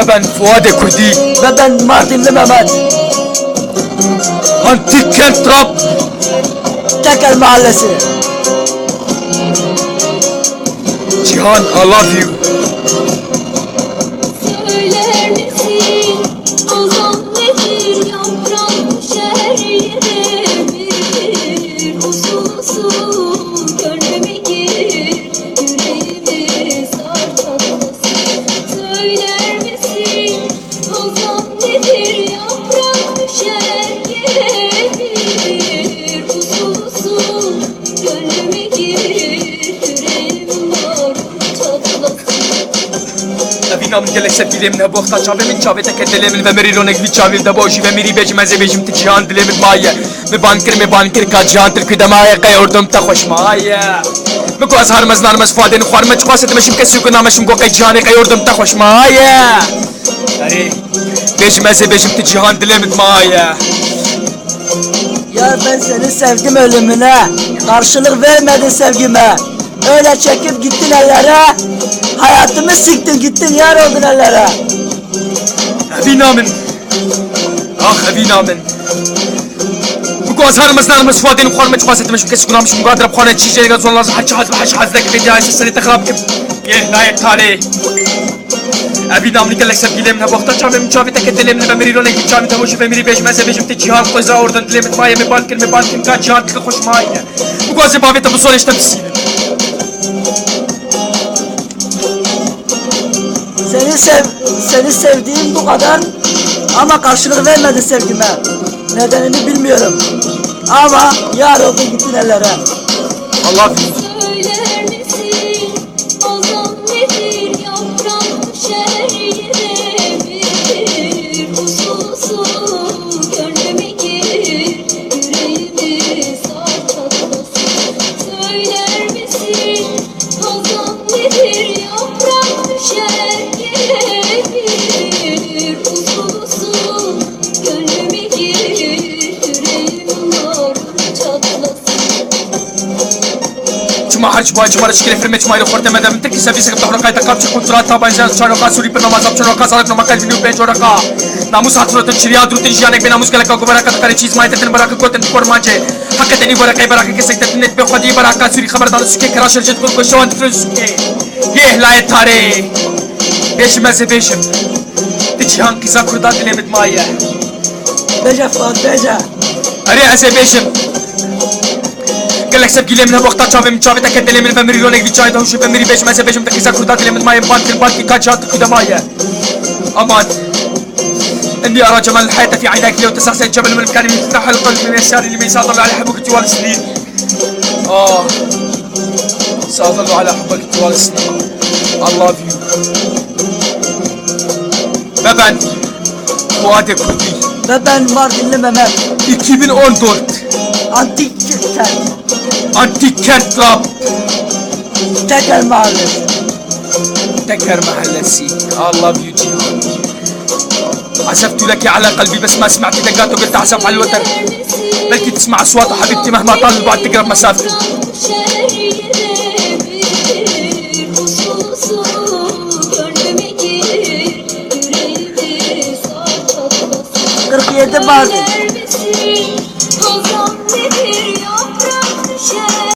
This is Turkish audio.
ابن فؤاد الكردي ابن مارتن لما مات انتيك كنت رب تكل مع اللسان جيهان I love you Evin amın gelek sevgilim ne bokta çavemin çave teke delemin ve meri ronek vi çavil da boşi ve meri becim eze becim ti cihan dilemin maye. Mi bankir mi bankir ka cihan tir kıda maye. Kay ordum ta hoş maye. Mi ko az harmaz narmaz fadeni xwarma çıkwas etmeşim ke sükun ameşim ko kay cihan kay ordum ta hoş maye. Becim eze becim ti cihan dilemin maye. Ya ben seni sevdim ölümüne. Karşılık vermedin sevgime. Öyle çekip gittin ellere. Hayatımı siktin gittin yar oldun ellere. Evin amın Ah evin amın Bu az harmaz narmaz fadeni xwarma çıkwas etmeşim ke sükun ameşim ko adrab xwana çiçeğe gazon lazım haç haç haç haç dek bedi ayse seni tekrab kim Ye layık tarih Abi damli gelek sevgilim ne bakta çavim çavi teke dilim ne meri rone ki çavi tamoşu ve meri beş meze beşim te cihan koza oradan dilim maye mi bankir mi bankin ka cihan tıkı hoş maye Bu gazı bavet bu sol işte sev, seni sevdiğim bu kadar. Ama karşılık vermedin sevgime. Nedenini bilmiyorum. Ama yar oldun gittin ellere. Allah مجمع هرج باج مرة شكل في المجمع لو خرت مدام تكي سبي سكب تحرق قايد قاب شكون ترى ثابا إنسان شارو قا سوري بنا مازاب شارو قا سارك نما قلبي نيو بيج ورقا ناموس हाथ रोतन चिड़िया द्रुतिन जाने बिना मुश्किल का गोबरा का करे चीज़ मायते तन बराक को तन पर माचे हक तनी बरा कई बरा के सकते तन पे खुदी बरा का सुरी खबरदार उसके खरा शर्जत को को शवन फ्रिज के ये लाए थारे पेश में से पेश तिच हाँ किसा खुदा दिले मित माया है बेजा फौत बेजा अरे ऐसे पेशम قال لك سبقي لي منها بوقتها تشافي من تاكد لي من فمري لونك في تشاي دوشي فمري بيش ما سبيش متكي ساكر لي من ماي مبان في البان في كاتشات كده مايا أمان اني ارى جمال الحياة في عينيك لي وتسعسيت الجبل من مكاني من فتح القلب من يساري لمن ساطلع على حبك طوال السنين آه سأظل على حبك طوال السنين I love you. بابان فؤادك كلي بابان مارد لما مات 2014 Antik kentler Antiket Club Teker Mahallesi Teker Mahallesi I love you Jihan عزفت لك على قلبي بس ما سمعت دقاته قلت اعزف على الوتر بلكي تسمع اصواته حبيبتي مهما طال البعد تقرب مسافته